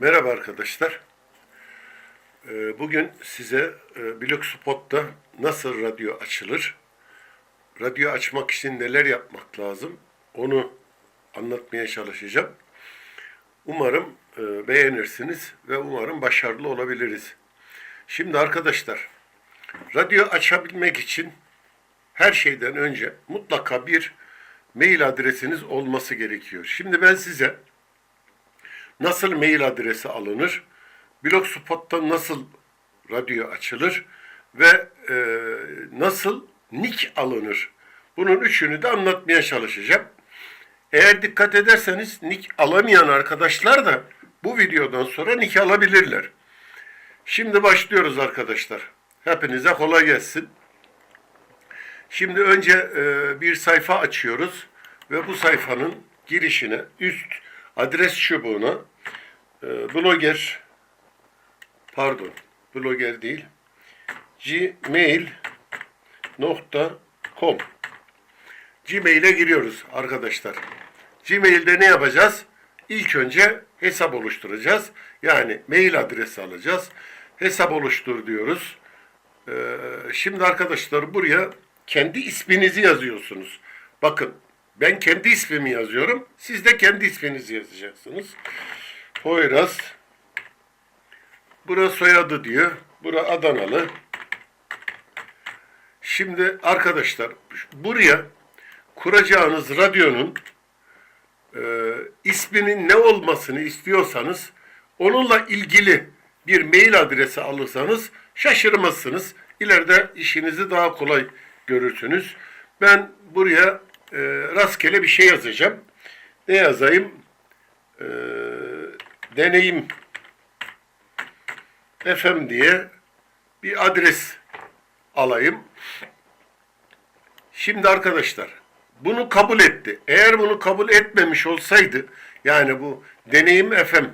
Merhaba arkadaşlar. Ee, Bugün size e, Blogspot'ta nasıl radyo açılır, radyo açmak için neler yapmak lazım onu anlatmaya çalışacağım. Umarım e, beğenirsiniz ve umarım başarılı olabiliriz. Şimdi arkadaşlar, radyo açabilmek için her şeyden önce mutlaka bir mail adresiniz olması gerekiyor. Şimdi ben size nasıl mail adresi alınır, Blogspot'ta nasıl radyo açılır ve e, nasıl nick alınır. Bunun üçünü de anlatmaya çalışacağım. Eğer dikkat ederseniz nick alamayan arkadaşlar da bu videodan sonra nick alabilirler. Şimdi başlıyoruz arkadaşlar. Hepinize kolay gelsin. Şimdi önce e, bir sayfa açıyoruz ve bu sayfanın girişine üst adres çubuğuna e, blogger pardon blogger değil gmail.com Gmail'e giriyoruz arkadaşlar. Gmail'de ne yapacağız? İlk önce hesap oluşturacağız. Yani mail adresi alacağız. Hesap oluştur diyoruz. Ee, şimdi arkadaşlar buraya kendi isminizi yazıyorsunuz. Bakın ben kendi ismimi yazıyorum. Siz de kendi isminizi yazacaksınız. Poyraz. Bura soyadı diyor. Bura Adanalı. Şimdi arkadaşlar buraya kuracağınız radyonun e, isminin ne olmasını istiyorsanız onunla ilgili bir mail adresi alırsanız şaşırmazsınız. İleride işinizi daha kolay görürsünüz. Ben buraya e, rastgele bir şey yazacağım. Ne yazayım? E, deneyim FM diye bir adres alayım. Şimdi arkadaşlar bunu kabul etti. Eğer bunu kabul etmemiş olsaydı yani bu deneyim fm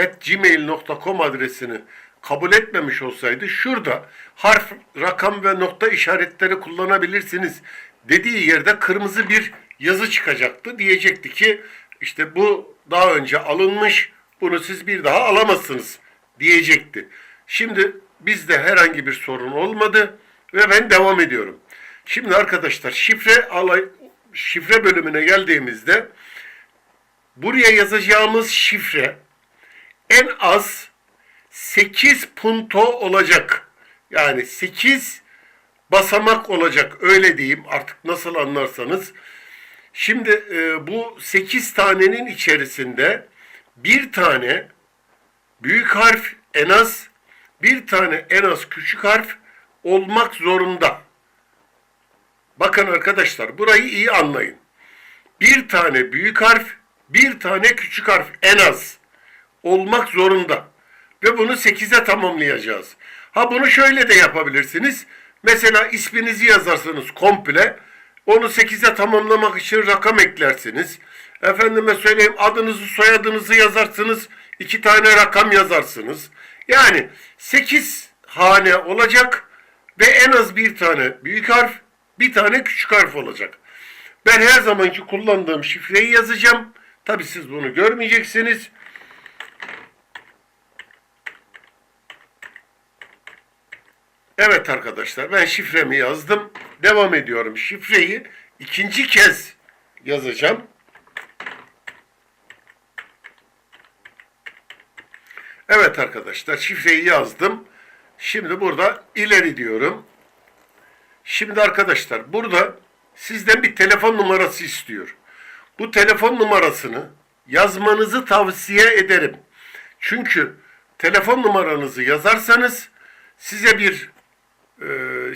at gmail.com adresini kabul etmemiş olsaydı şurada harf, rakam ve nokta işaretleri kullanabilirsiniz dediği yerde kırmızı bir yazı çıkacaktı. Diyecekti ki işte bu daha önce alınmış bunu siz bir daha alamazsınız diyecekti. Şimdi bizde herhangi bir sorun olmadı ve ben devam ediyorum. Şimdi arkadaşlar şifre alay şifre bölümüne geldiğimizde buraya yazacağımız şifre en az 8 punto olacak. Yani 8 basamak olacak öyle diyeyim artık nasıl anlarsanız. Şimdi e, bu 8 tanenin içerisinde bir tane büyük harf en az bir tane en az küçük harf olmak zorunda. Bakın arkadaşlar burayı iyi anlayın. Bir tane büyük harf, bir tane küçük harf en az olmak zorunda. Ve bunu 8'e tamamlayacağız. Ha bunu şöyle de yapabilirsiniz. Mesela isminizi yazarsınız komple. Onu 8'e tamamlamak için rakam eklersiniz. Efendime söyleyeyim adınızı soyadınızı yazarsınız. iki tane rakam yazarsınız. Yani 8 hane olacak ve en az bir tane büyük harf, bir tane küçük harf olacak. Ben her zamanki kullandığım şifreyi yazacağım. Tabi siz bunu görmeyeceksiniz. Evet arkadaşlar ben şifremi yazdım. Devam ediyorum. Şifreyi ikinci kez yazacağım. Evet arkadaşlar şifreyi yazdım. Şimdi burada ileri diyorum. Şimdi arkadaşlar burada sizden bir telefon numarası istiyor. Bu telefon numarasını yazmanızı tavsiye ederim. Çünkü telefon numaranızı yazarsanız size bir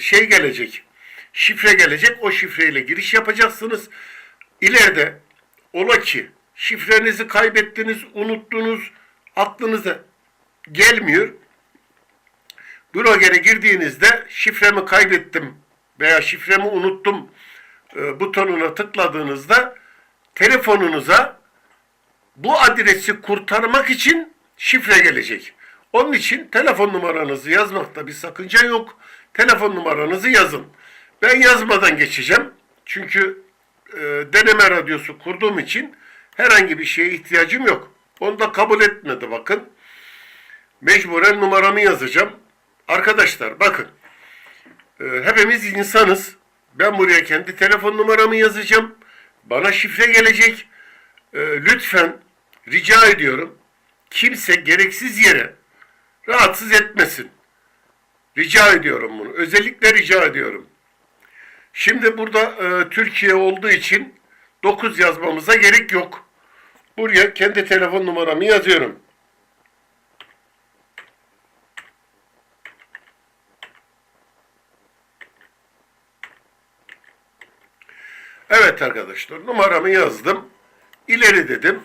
şey gelecek. Şifre gelecek. O şifreyle giriş yapacaksınız. İleride ola ki şifrenizi kaybettiniz, unuttunuz, aklınıza gelmiyor. Bloger'e girdiğinizde şifremi kaybettim veya şifremi unuttum e, butonuna tıkladığınızda telefonunuza bu adresi kurtarmak için şifre gelecek. Onun için telefon numaranızı yazmakta bir sakınca yok. Telefon numaranızı yazın. Ben yazmadan geçeceğim. Çünkü e, deneme radyosu kurduğum için herhangi bir şeye ihtiyacım yok. Onu da kabul etmedi bakın. Mecburen numaramı yazacağım. Arkadaşlar bakın. e, hepimiz insanız. Ben buraya kendi telefon numaramı yazacağım. Bana şifre gelecek. E, lütfen rica ediyorum. Kimse gereksiz yere rahatsız etmesin. Rica ediyorum bunu. Özellikle rica ediyorum. Şimdi burada e, Türkiye olduğu için 9 yazmamıza gerek yok. Buraya kendi telefon numaramı yazıyorum. Evet arkadaşlar numaramı yazdım. İleri dedim.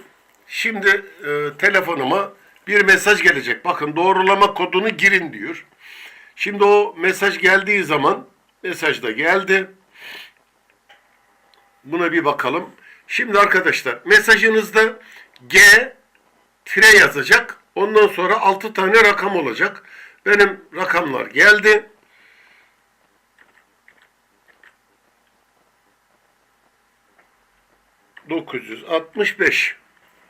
Şimdi e, telefonuma bir mesaj gelecek. Bakın doğrulama kodunu girin diyor. Şimdi o mesaj geldiği zaman mesaj da geldi. Buna bir bakalım. Şimdi arkadaşlar mesajınızda G tire yazacak. Ondan sonra 6 tane rakam olacak. Benim rakamlar geldi. ...965.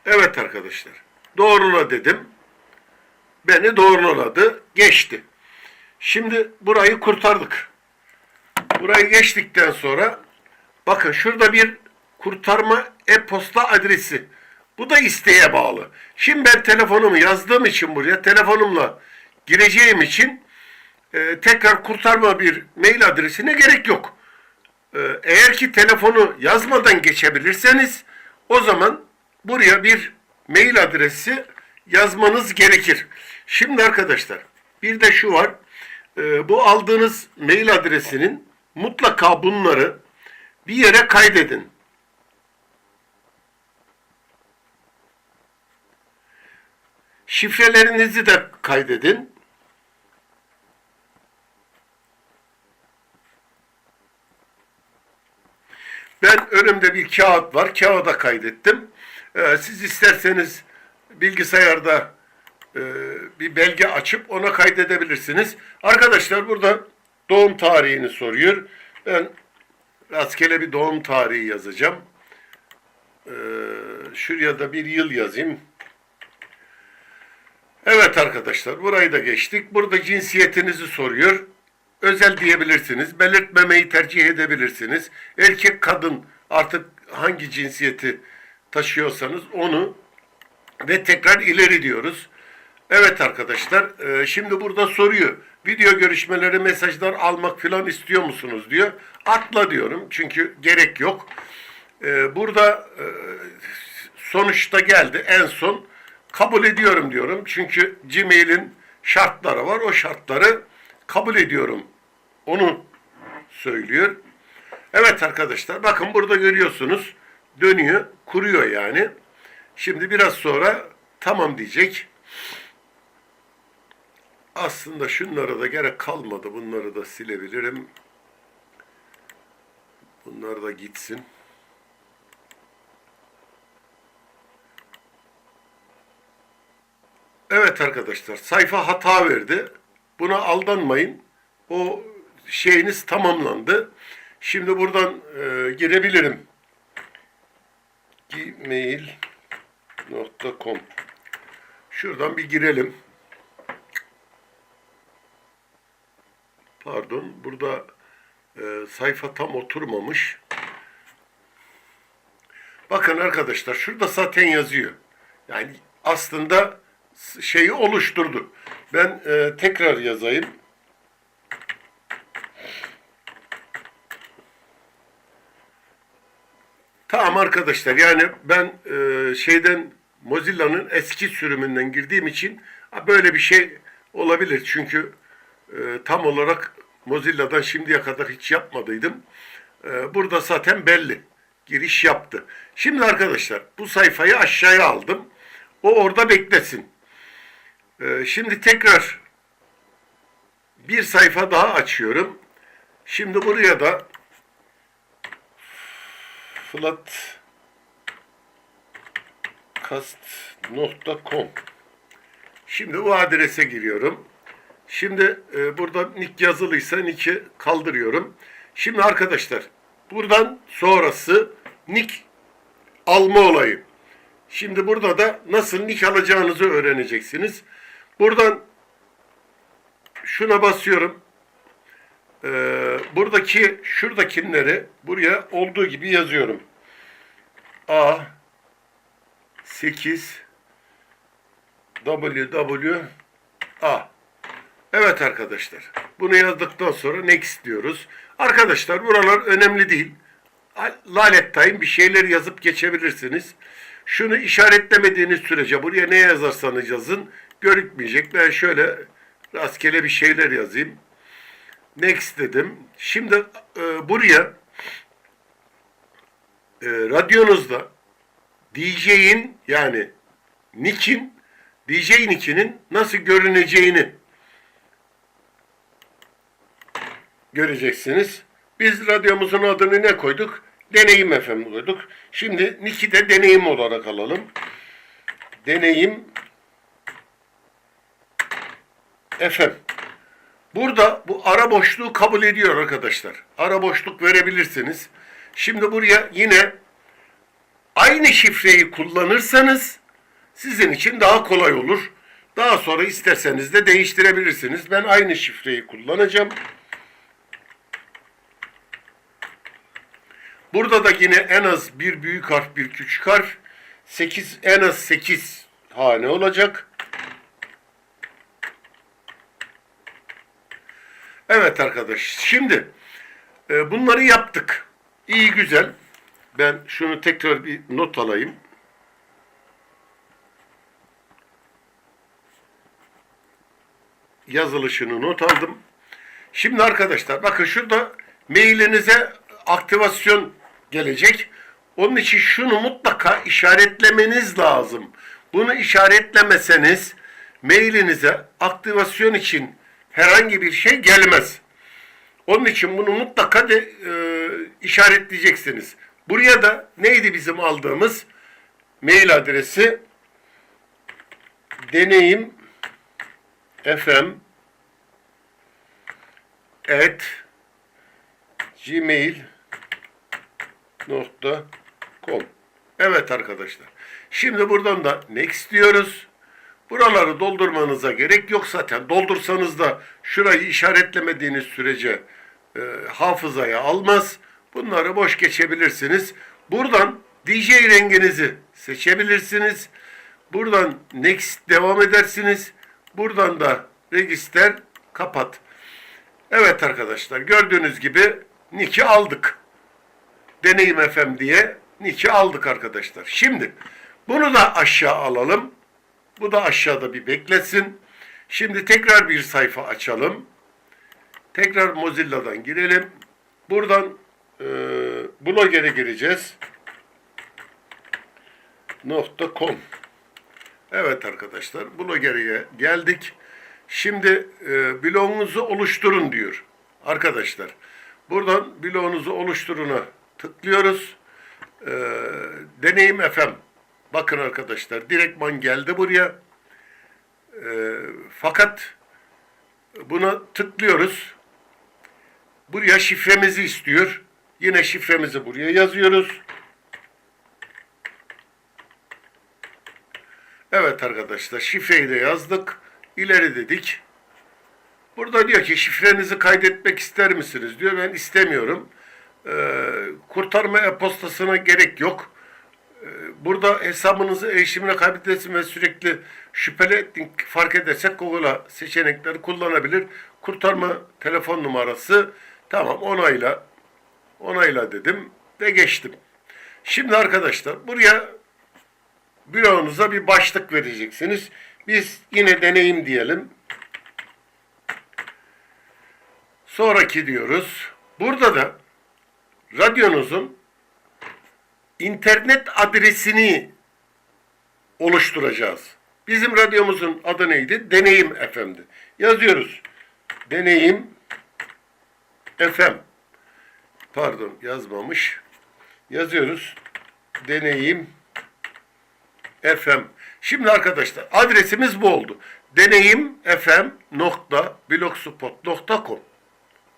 Evet arkadaşlar. Doğrula dedim. Beni doğruladı. Geçti. Şimdi burayı kurtardık. Burayı geçtikten sonra bakın şurada bir kurtarma e-posta adresi. Bu da isteğe bağlı. Şimdi ben telefonumu yazdığım için buraya telefonumla gireceğim için e, tekrar kurtarma bir mail adresine gerek yok. E, eğer ki telefonu yazmadan geçebilirseniz o zaman buraya bir mail adresi yazmanız gerekir. Şimdi arkadaşlar bir de şu var. E, bu aldığınız mail adresinin mutlaka bunları bir yere kaydedin. Şifrelerinizi de kaydedin. Ben önümde bir kağıt var. Kağıda kaydettim. Ee, siz isterseniz bilgisayarda e, bir belge açıp ona kaydedebilirsiniz. Arkadaşlar burada doğum tarihini soruyor. Ben rastgele bir doğum tarihi yazacağım. Ee, şuraya da bir yıl yazayım. Evet arkadaşlar burayı da geçtik. Burada cinsiyetinizi soruyor. Özel diyebilirsiniz. Belirtmemeyi tercih edebilirsiniz. Erkek kadın artık hangi cinsiyeti taşıyorsanız onu ve tekrar ileri diyoruz. Evet arkadaşlar e, şimdi burada soruyor. Video görüşmeleri mesajlar almak falan istiyor musunuz diyor. Atla diyorum çünkü gerek yok. E, Burada e, sonuçta geldi en son kabul ediyorum diyorum. Çünkü Gmail'in şartları var. O şartları kabul ediyorum. Onu söylüyor. Evet arkadaşlar bakın burada görüyorsunuz. Dönüyor, kuruyor yani. Şimdi biraz sonra tamam diyecek. Aslında şunlara da gerek kalmadı. Bunları da silebilirim. Bunlar da gitsin. Evet arkadaşlar sayfa hata verdi. Buna aldanmayın. O şeyiniz tamamlandı. Şimdi buradan e, girebilirim. gmail.com Şuradan bir girelim. Pardon burada e, sayfa tam oturmamış. Bakın arkadaşlar şurada zaten yazıyor. Yani aslında şeyi oluşturdu. Ben e, tekrar yazayım. Tamam arkadaşlar yani ben e, şeyden Mozilla'nın eski sürümünden girdiğim için böyle bir şey olabilir. Çünkü e, tam olarak Mozilla'dan şimdiye kadar hiç yapmadıydım. E, burada zaten belli. Giriş yaptı. Şimdi arkadaşlar bu sayfayı aşağıya aldım. O orada beklesin. Ee, şimdi tekrar bir sayfa daha açıyorum. Şimdi buraya da flatcast.com Şimdi bu adrese giriyorum. Şimdi e, burada nick yazılıysa nick'i kaldırıyorum. Şimdi arkadaşlar buradan sonrası nick alma olayı. Şimdi burada da nasıl nick alacağınızı öğreneceksiniz. Buradan şuna basıyorum. Ee, buradaki şuradakileri buraya olduğu gibi yazıyorum. A 8 WW A Evet arkadaşlar. Bunu yazdıktan sonra next diyoruz. Arkadaşlar buralar önemli değil. Lalet time bir şeyler yazıp geçebilirsiniz. Şunu işaretlemediğiniz sürece buraya ne yazarsanız yazın görükmeyecek. Ben şöyle rastgele bir şeyler yazayım. Next dedim. Şimdi e, buraya e, radyonuzda DJ'in yani nick'in DJ nick'inin nasıl görüneceğini göreceksiniz. Biz radyomuzun adını ne koyduk? Deneyim FM koyduk. Şimdi Nick'i de deneyim olarak alalım. Deneyim FM. Burada bu ara boşluğu kabul ediyor arkadaşlar. Ara boşluk verebilirsiniz. Şimdi buraya yine aynı şifreyi kullanırsanız sizin için daha kolay olur. Daha sonra isterseniz de değiştirebilirsiniz. Ben aynı şifreyi kullanacağım. Burada da yine en az bir büyük harf, bir küçük harf. 8 en az 8 hane olacak. Evet arkadaş. Şimdi e, bunları yaptık. İyi güzel. Ben şunu tekrar bir not alayım. Yazılışını not aldım. Şimdi arkadaşlar bakın şurada mailinize aktivasyon gelecek. Onun için şunu mutlaka işaretlemeniz lazım. Bunu işaretlemeseniz mailinize aktivasyon için herhangi bir şey gelmez. Onun için bunu mutlaka de, e, işaretleyeceksiniz. Buraya da neydi bizim aldığımız mail adresi? Deneyim fm at gmail.com Evet arkadaşlar. Şimdi buradan da next diyoruz. Buraları doldurmanıza gerek yok zaten. Doldursanız da şurayı işaretlemediğiniz sürece e, hafızaya almaz. Bunları boş geçebilirsiniz. Buradan DJ renginizi seçebilirsiniz. Buradan next devam edersiniz. Buradan da register kapat. Evet arkadaşlar gördüğünüz gibi Nick'i aldık. Deneyim FM diye Nick'i aldık arkadaşlar. Şimdi bunu da aşağı alalım. Bu da aşağıda bir beklesin. Şimdi tekrar bir sayfa açalım. Tekrar Mozilla'dan girelim. Buradan e, bloger'e gireceğiz. .com Evet arkadaşlar bloger'e geldik. Şimdi e, blogunuzu oluşturun diyor. Arkadaşlar buradan blogunuzu oluşturuna tıklıyoruz. E, Deneyim FM. Bakın arkadaşlar direktman geldi buraya. E, fakat buna tıklıyoruz. Buraya şifremizi istiyor. Yine şifremizi buraya yazıyoruz. Evet arkadaşlar şifreyi de yazdık. İleri dedik. Burada diyor ki şifrenizi kaydetmek ister misiniz diyor. Ben istemiyorum. Ee, kurtarma e-postasına gerek yok. Ee, burada hesabınızı erişimine kaybedersin ve sürekli şüpheli fark edersek Google'a seçenekleri kullanabilir. Kurtarma telefon numarası tamam onayla onayla dedim ve geçtim. Şimdi arkadaşlar buraya büronuza bir başlık vereceksiniz. Biz yine deneyim diyelim. Sonraki diyoruz. Burada da radyonuzun internet adresini oluşturacağız. Bizim radyomuzun adı neydi? Deneyim FM'di. Yazıyoruz. Deneyim FM. Pardon yazmamış. Yazıyoruz. Deneyim FM. Şimdi arkadaşlar adresimiz bu oldu. deneyimfm.blogspot.com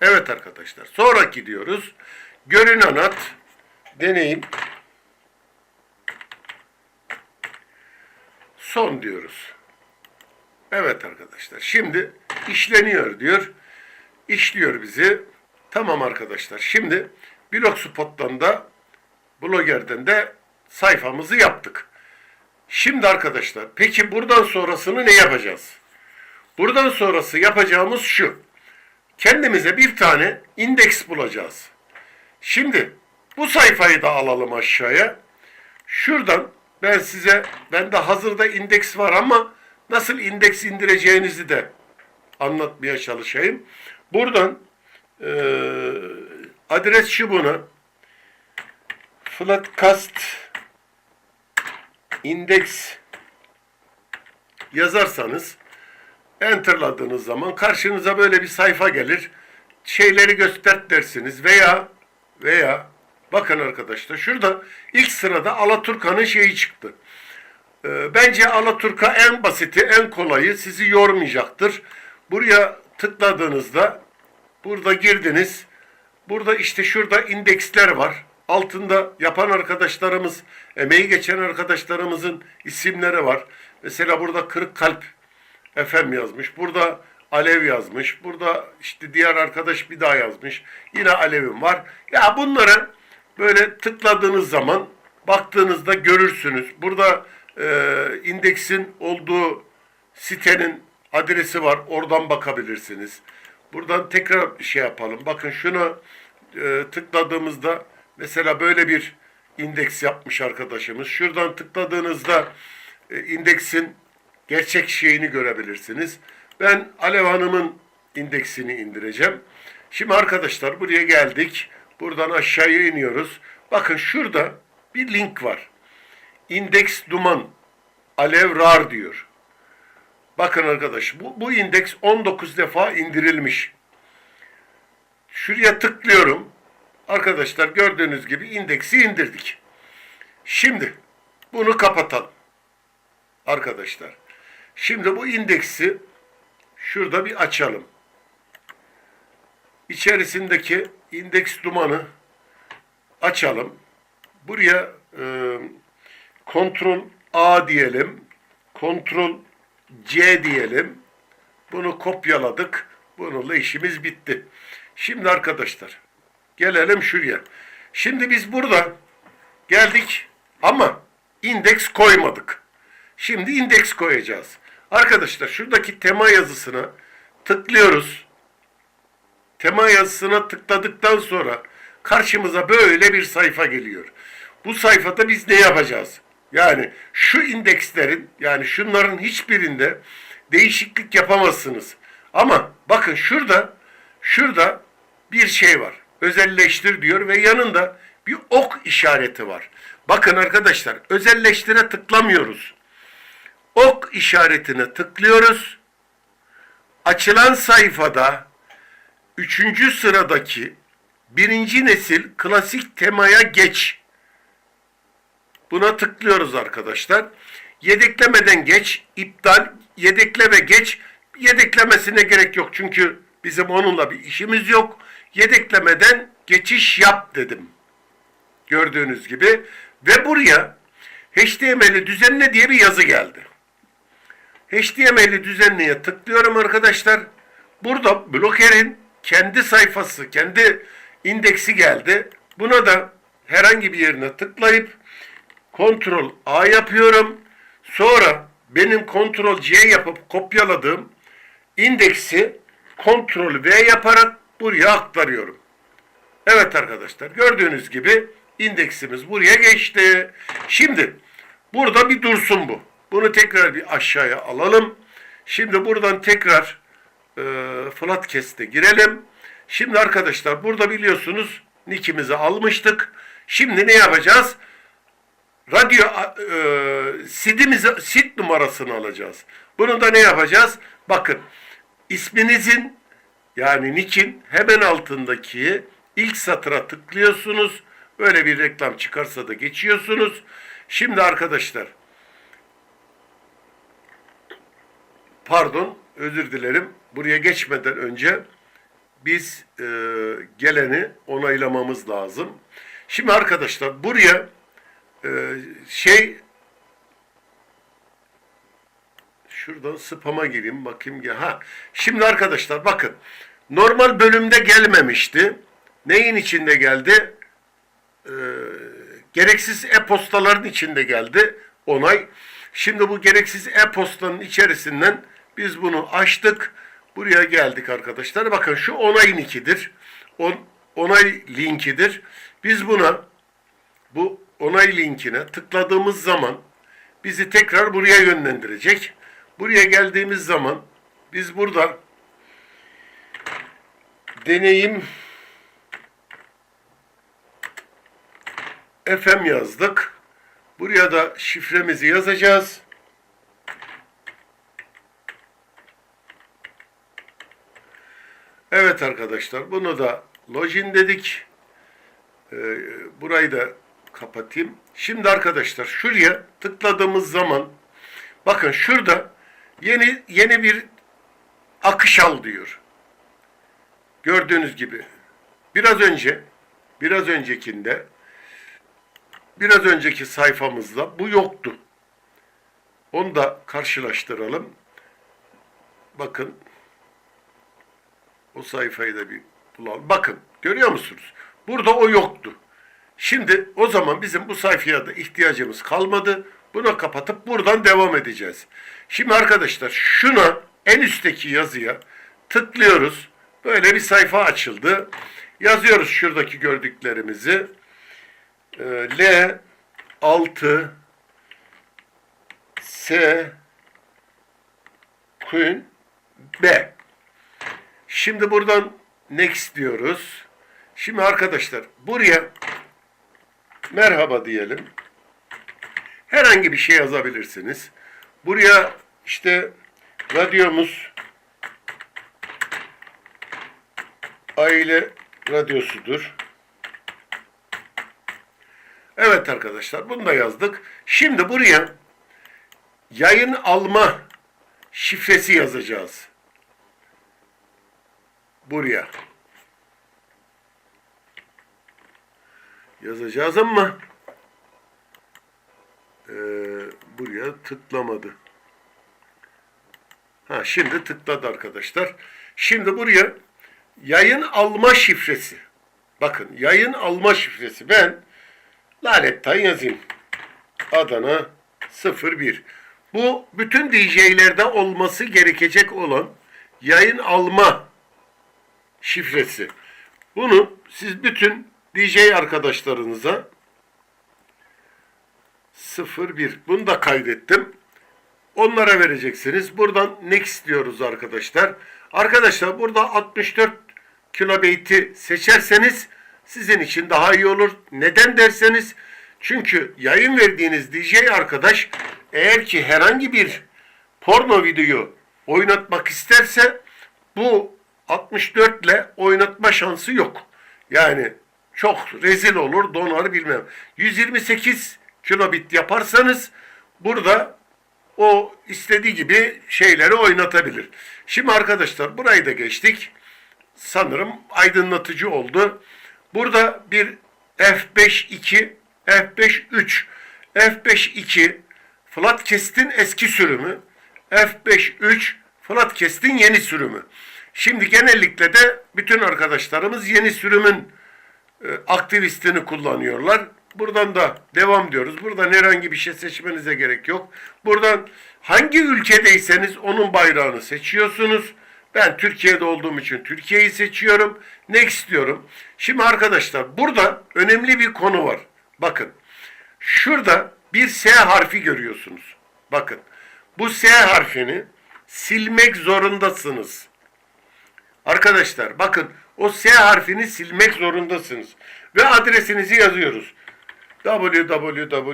Evet arkadaşlar. Sonra gidiyoruz. Görünen at deneyim Son diyoruz. Evet arkadaşlar. Şimdi işleniyor diyor. İşliyor bizi. Tamam arkadaşlar. Şimdi Blogspot'tan da Blogger'den de sayfamızı yaptık. Şimdi arkadaşlar peki buradan sonrasını ne yapacağız? Buradan sonrası yapacağımız şu. Kendimize bir tane indeks bulacağız. Şimdi bu sayfayı da alalım aşağıya. Şuradan ben size, bende hazırda indeks var ama nasıl indeks indireceğinizi de anlatmaya çalışayım. Buradan eee, adres şu buna. Flatcast index yazarsanız enterladığınız zaman karşınıza böyle bir sayfa gelir. Şeyleri göster dersiniz veya veya bakın arkadaşlar şurada ilk sırada Alaturka'nın şeyi çıktı. Ee, bence Alaturka en basiti, en kolayı sizi yormayacaktır. Buraya tıkladığınızda burada girdiniz. Burada işte şurada indeksler var. Altında yapan arkadaşlarımız, emeği geçen arkadaşlarımızın isimleri var. Mesela burada Kırık Kalp FM yazmış. Burada Alev yazmış. Burada işte diğer arkadaş bir daha yazmış. Yine Alev'im var. Ya bunları böyle tıkladığınız zaman baktığınızda görürsünüz. Burada e, indeksin olduğu sitenin adresi var. Oradan bakabilirsiniz. Buradan tekrar bir şey yapalım. Bakın şuna e, tıkladığımızda mesela böyle bir indeks yapmış arkadaşımız. Şuradan tıkladığınızda e, indeksin gerçek şeyini görebilirsiniz. Ben Alev Hanım'ın indeksini indireceğim. Şimdi arkadaşlar buraya geldik. Buradan aşağıya iniyoruz. Bakın şurada bir link var. İndeks duman Alev rar diyor. Bakın arkadaş bu, bu indeks 19 defa indirilmiş. Şuraya tıklıyorum. Arkadaşlar gördüğünüz gibi indeksi indirdik. Şimdi bunu kapatalım. Arkadaşlar. Şimdi bu indeksi şurada bir açalım. İçerisindeki indeks dumanı açalım. Buraya e, kontrol A diyelim. Kontrol C diyelim. Bunu kopyaladık. Bununla işimiz bitti. Şimdi arkadaşlar gelelim şuraya. Şimdi biz burada geldik ama indeks koymadık. Şimdi indeks koyacağız. Arkadaşlar şuradaki tema yazısına tıklıyoruz. Tema yazısına tıkladıktan sonra karşımıza böyle bir sayfa geliyor. Bu sayfada biz ne yapacağız? Yani şu indekslerin yani şunların hiçbirinde değişiklik yapamazsınız. Ama bakın şurada şurada bir şey var. Özelleştir diyor ve yanında bir ok işareti var. Bakın arkadaşlar özelleştire tıklamıyoruz. Ok işaretine tıklıyoruz. Açılan sayfada üçüncü sıradaki birinci nesil klasik temaya geç. Buna tıklıyoruz arkadaşlar. Yedeklemeden geç, iptal, yedekle ve geç. Yedeklemesine gerek yok çünkü bizim onunla bir işimiz yok. Yedeklemeden geçiş yap dedim. Gördüğünüz gibi. Ve buraya HTML'i düzenle diye bir yazı geldi. HTML'i düzenleye tıklıyorum arkadaşlar. Burada blokerin kendi sayfası, kendi indeksi geldi. Buna da herhangi bir yerine tıklayıp Ctrl A yapıyorum. Sonra benim Ctrl C yapıp kopyaladığım indeksi Ctrl V yaparak buraya aktarıyorum. Evet arkadaşlar gördüğünüz gibi indeksimiz buraya geçti. Şimdi burada bir dursun bu. Bunu tekrar bir aşağıya alalım. Şimdi buradan tekrar e, Flatcast'e girelim. Şimdi arkadaşlar burada biliyorsunuz nickimizi almıştık. Şimdi ne yapacağız? Radyo e, sidimizi, sid numarasını alacağız. Bunu da ne yapacağız? Bakın isminizin yani nick'in hemen altındaki ilk satıra tıklıyorsunuz. Böyle bir reklam çıkarsa da geçiyorsunuz. Şimdi arkadaşlar pardon özür dilerim. Buraya geçmeden önce biz e, geleni onaylamamız lazım. Şimdi arkadaşlar buraya e, şey Şuradan spam'a gireyim bakayım. ya. Ha. Şimdi arkadaşlar bakın. Normal bölümde gelmemişti. Neyin içinde geldi? Ee, gereksiz e-postaların içinde geldi onay. Şimdi bu gereksiz e-postanın içerisinden biz bunu açtık. Buraya geldik arkadaşlar. Bakın şu onay linkidir. On, onay linkidir. Biz buna bu onay linkine tıkladığımız zaman bizi tekrar buraya yönlendirecek. Buraya geldiğimiz zaman biz burada deneyim FM yazdık. Buraya da şifremizi yazacağız. Evet arkadaşlar bunu da login dedik. Ee, burayı da kapatayım. Şimdi arkadaşlar şuraya tıkladığımız zaman bakın şurada yeni yeni bir akış al diyor. Gördüğünüz gibi biraz önce biraz öncekinde biraz önceki sayfamızda bu yoktu. Onu da karşılaştıralım. Bakın o sayfayı da bir bulalım. Bakın görüyor musunuz? Burada o yoktu. Şimdi o zaman bizim bu sayfaya da ihtiyacımız kalmadı. Bunu kapatıp buradan devam edeceğiz. Şimdi arkadaşlar şuna en üstteki yazıya tıklıyoruz. Böyle bir sayfa açıldı. Yazıyoruz şuradaki gördüklerimizi. Ee, L 6 S Queen B. Şimdi buradan next diyoruz. Şimdi arkadaşlar buraya merhaba diyelim. Herhangi bir şey yazabilirsiniz. Buraya işte radyomuz aile radyosudur. Evet arkadaşlar bunu da yazdık. Şimdi buraya yayın alma şifresi yazacağız. Buraya. Yazacağız ama ee, buraya tıklamadı. Ha şimdi tıkladı arkadaşlar. Şimdi buraya yayın alma şifresi. Bakın yayın alma şifresi. Ben Laletten yazayım. Adana 01. Bu bütün DJ'lerde olması gerekecek olan yayın alma şifresi. Bunu siz bütün DJ arkadaşlarınıza 01. Bunu da kaydettim. Onlara vereceksiniz. Buradan next diyoruz arkadaşlar. Arkadaşlar burada 64 kilobeyti seçerseniz sizin için daha iyi olur. Neden derseniz çünkü yayın verdiğiniz DJ arkadaş eğer ki herhangi bir porno videoyu oynatmak isterse bu 64 ile oynatma şansı yok. Yani çok rezil olur, donar bilmem. 128 kilobit yaparsanız burada o istediği gibi şeyleri oynatabilir. Şimdi arkadaşlar burayı da geçtik. Sanırım aydınlatıcı oldu. Burada bir F5.2, F5.3, F5.2 Flatcast'in eski sürümü, F5.3 Flatcast'in yeni sürümü. Şimdi genellikle de bütün arkadaşlarımız yeni sürümün e, aktivistini kullanıyorlar. Buradan da devam diyoruz. Buradan herhangi bir şey seçmenize gerek yok. Buradan hangi ülkedeyseniz onun bayrağını seçiyorsunuz. Ben Türkiye'de olduğum için Türkiye'yi seçiyorum. Next diyorum. Şimdi arkadaşlar burada önemli bir konu var. Bakın. Şurada bir S harfi görüyorsunuz. Bakın. Bu S harfini silmek zorundasınız. Arkadaşlar bakın o S harfini silmek zorundasınız. Ve adresinizi yazıyoruz. www.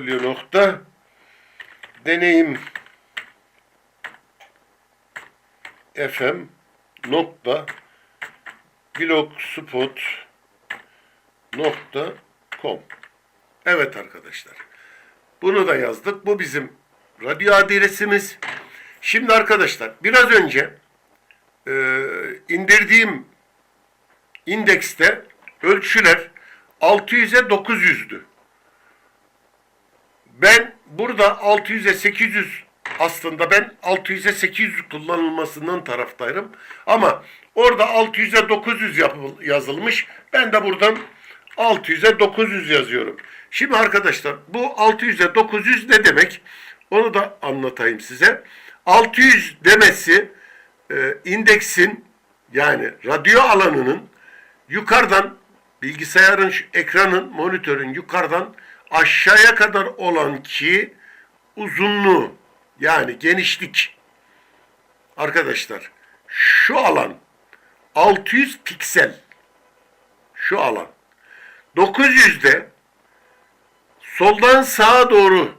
Evet arkadaşlar. Bunu da yazdık. Bu bizim radyo adresimiz. Şimdi arkadaşlar biraz önce e, indirdiğim indekste ölçüler 600'e 900'dü. Ben burada 600'e 800 aslında ben 600'e 800 kullanılmasından taraftayım. Ama orada 600'e 900 yapıl- yazılmış. Ben de buradan 600'e 900 yazıyorum. Şimdi arkadaşlar bu 600'e 900 ne demek? Onu da anlatayım size. 600 demesi e, indeksin yani radyo alanının yukarıdan bilgisayarın ekranın monitörün yukarıdan aşağıya kadar olan ki uzunluğu yani genişlik. Arkadaşlar şu alan 600 piksel. Şu alan. 900'de soldan sağa doğru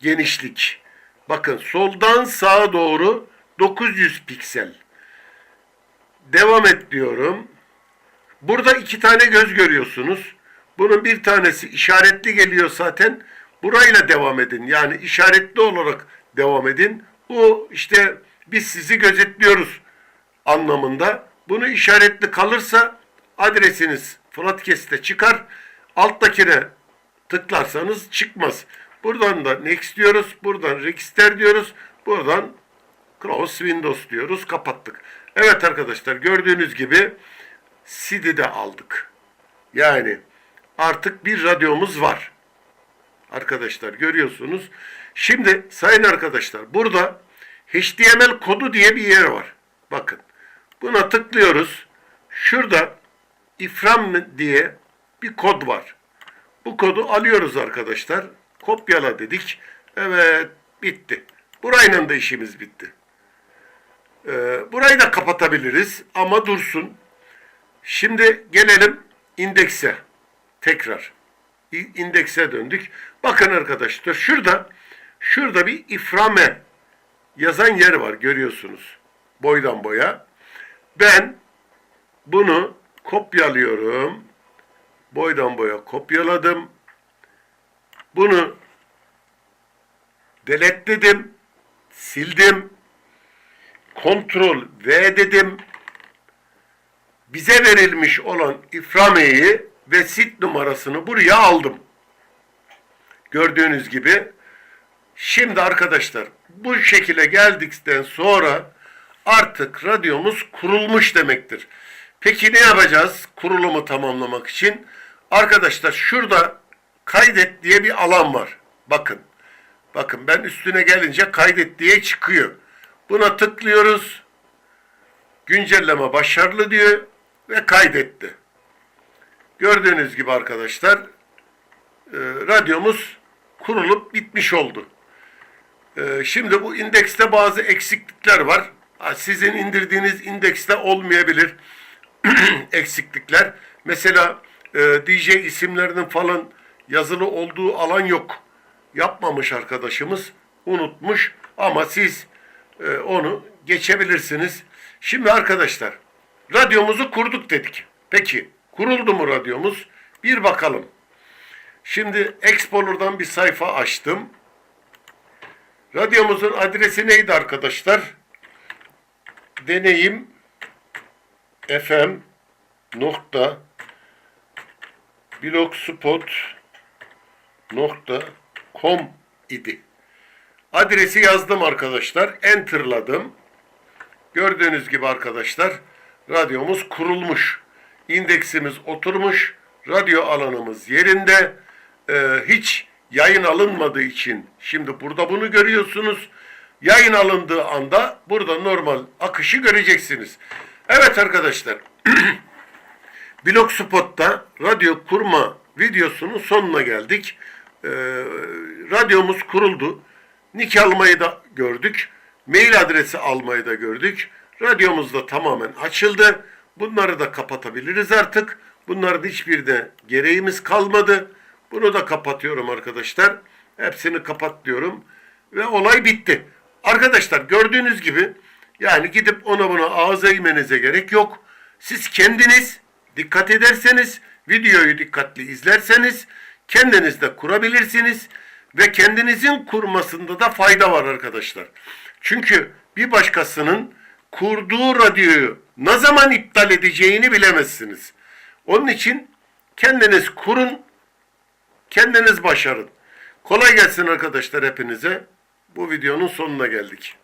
genişlik. Bakın soldan sağa doğru 900 piksel devam et diyorum Burada iki tane göz görüyorsunuz. Bunun bir tanesi işaretli geliyor zaten. Burayla devam edin. Yani işaretli olarak devam edin. Bu işte biz sizi gözetliyoruz anlamında. Bunu işaretli kalırsa adresiniz Flatkest'te çıkar. Alttakine tıklarsanız çıkmaz. Buradan da next diyoruz. Buradan register diyoruz. Buradan close windows diyoruz. Kapattık. Evet arkadaşlar gördüğünüz gibi CD'de aldık. Yani artık bir radyomuz var. Arkadaşlar görüyorsunuz. Şimdi sayın arkadaşlar burada HTML kodu diye bir yer var. Bakın. Buna tıklıyoruz. Şurada ifram diye bir kod var. Bu kodu alıyoruz arkadaşlar. Kopyala dedik. Evet bitti. Burayla da işimiz bitti. Ee, burayı da kapatabiliriz ama dursun. Şimdi gelelim indekse. Tekrar. İndekse döndük. Bakın arkadaşlar şurada şurada bir iframe yazan yer var görüyorsunuz. Boydan boya. Ben bunu kopyalıyorum. Boydan boya kopyaladım. Bunu deletledim. Sildim. Kontrol V dedim bize verilmiş olan iframeyi ve sit numarasını buraya aldım. Gördüğünüz gibi. Şimdi arkadaşlar bu şekilde geldikten sonra artık radyomuz kurulmuş demektir. Peki ne yapacağız kurulumu tamamlamak için? Arkadaşlar şurada kaydet diye bir alan var. Bakın. Bakın ben üstüne gelince kaydet diye çıkıyor. Buna tıklıyoruz. Güncelleme başarılı diyor ve kaydetti. Gördüğünüz gibi arkadaşlar e, radyomuz kurulup bitmiş oldu. E, şimdi bu indekste bazı eksiklikler var. Sizin indirdiğiniz indekste olmayabilir eksiklikler. Mesela e, DJ isimlerinin falan yazılı olduğu alan yok. Yapmamış arkadaşımız, unutmuş ama siz e, onu geçebilirsiniz. Şimdi arkadaşlar radyomuzu kurduk dedik. Peki kuruldu mu radyomuz? Bir bakalım. Şimdi Explorer'dan bir sayfa açtım. Radyomuzun adresi neydi arkadaşlar? Deneyim FM nokta blogspot nokta com idi. Adresi yazdım arkadaşlar. Enter'ladım. Gördüğünüz gibi arkadaşlar radyomuz kurulmuş. İndeksimiz oturmuş. Radyo alanımız yerinde. Ee, hiç yayın alınmadığı için şimdi burada bunu görüyorsunuz. Yayın alındığı anda burada normal akışı göreceksiniz. Evet arkadaşlar. Blogspot'ta radyo kurma videosunun sonuna geldik. Ee, radyomuz kuruldu. Nick almayı da gördük. Mail adresi almayı da gördük. Radyomuz da tamamen açıldı. Bunları da kapatabiliriz artık. Bunların hiçbirine gereğimiz kalmadı. Bunu da kapatıyorum arkadaşlar. Hepsini kapat diyorum. Ve olay bitti. Arkadaşlar gördüğünüz gibi yani gidip ona buna ağza eğmenize gerek yok. Siz kendiniz dikkat ederseniz, videoyu dikkatli izlerseniz kendiniz de kurabilirsiniz ve kendinizin kurmasında da fayda var arkadaşlar. Çünkü bir başkasının kurduğu radyoyu ne zaman iptal edeceğini bilemezsiniz. Onun için kendiniz kurun, kendiniz başarın. Kolay gelsin arkadaşlar hepinize. bu videonun sonuna geldik.